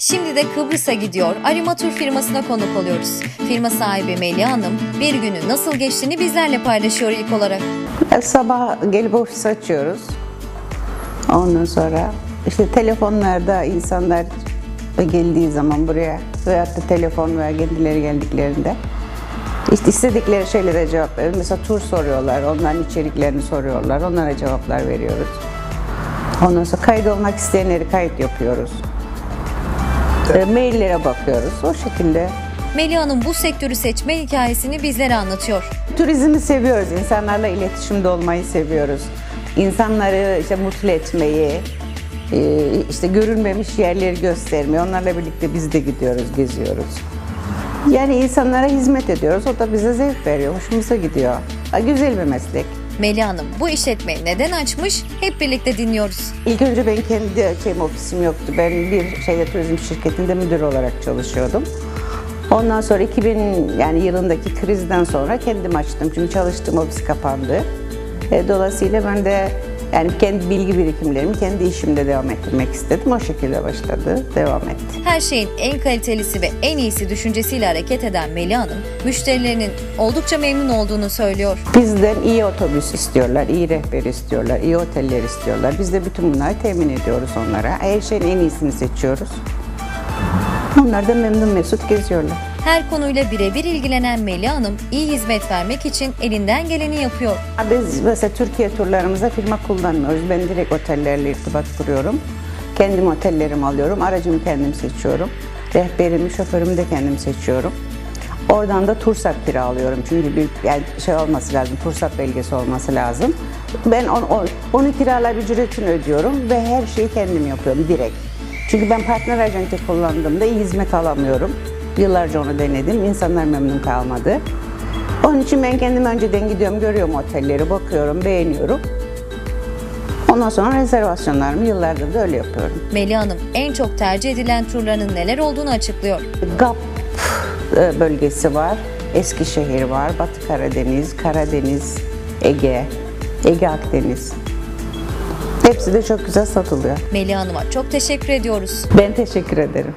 Şimdi de Kıbrıs'a gidiyor. Arimatur firmasına konuk oluyoruz. Firma sahibi Melih Hanım bir günü nasıl geçtiğini bizlerle paylaşıyor ilk olarak. E, Sabah gelip ofis açıyoruz. Ondan sonra işte telefonlarda insanlar geldiği zaman buraya veyahut da telefon veya kendileri geldiklerinde işte istedikleri şeylere cevap veriyoruz. Mesela tur soruyorlar, onların içeriklerini soruyorlar, onlara cevaplar veriyoruz. Ondan sonra kayıt olmak isteyenleri kayıt yapıyoruz. E, maillere bakıyoruz. O şekilde Melih Hanım bu sektörü seçme hikayesini bizlere anlatıyor. Turizmi seviyoruz. İnsanlarla iletişimde olmayı seviyoruz. İnsanları işte mutlu etmeyi, e, işte görülmemiş yerleri göstermeyi. Onlarla birlikte biz de gidiyoruz, geziyoruz. Yani insanlara hizmet ediyoruz. O da bize zevk veriyor. Hoşumuza gidiyor. Güzel bir meslek. Melih Hanım bu işletmeyi neden açmış hep birlikte dinliyoruz. İlk önce ben kendi şeyim, ofisim yoktu. Ben bir şeyde turizm şirketinde müdür olarak çalışıyordum. Ondan sonra 2000 yani yılındaki krizden sonra kendim açtım. Çünkü çalıştığım ofis kapandı. E, dolayısıyla ben de yani kendi bilgi birikimlerimi kendi işimde devam ettirmek istedim. O şekilde başladı, devam etti. Her şeyin en kalitelisi ve en iyisi düşüncesiyle hareket eden Melih Hanım, müşterilerinin oldukça memnun olduğunu söylüyor. Bizden iyi otobüs istiyorlar, iyi rehber istiyorlar, iyi oteller istiyorlar. Biz de bütün bunları temin ediyoruz onlara. Her şeyin en iyisini seçiyoruz. Onlar da memnun mesut geziyorlar. Her konuyla birebir ilgilenen Melih Hanım, iyi hizmet vermek için elinden geleni yapıyor. Biz mesela Türkiye turlarımızda firma kullanmıyoruz. Ben direkt otellerle irtibat kuruyorum. Kendim otellerimi alıyorum. Aracımı kendim seçiyorum. Rehberimi, şoförümü de kendim seçiyorum. Oradan da Tursat kiralıyorum. Çünkü bir yani şey olması lazım, Tursat belgesi olması lazım. Ben on, on- onu kiralar ücretini ödüyorum ve her şeyi kendim yapıyorum direkt. Çünkü ben partner acente kullandığımda iyi hizmet alamıyorum. Yıllarca onu denedim. İnsanlar memnun kalmadı. Onun için ben kendim önceden gidiyorum, görüyorum otelleri, bakıyorum, beğeniyorum. Ondan sonra rezervasyonlarımı yıllardır da öyle yapıyorum. Melih Hanım en çok tercih edilen turlarının neler olduğunu açıklıyor. GAP e, bölgesi var, Eskişehir var, Batı Karadeniz, Karadeniz, Ege, Ege Akdeniz. Hepsi de çok güzel satılıyor. Melih Hanım'a çok teşekkür ediyoruz. Ben teşekkür ederim.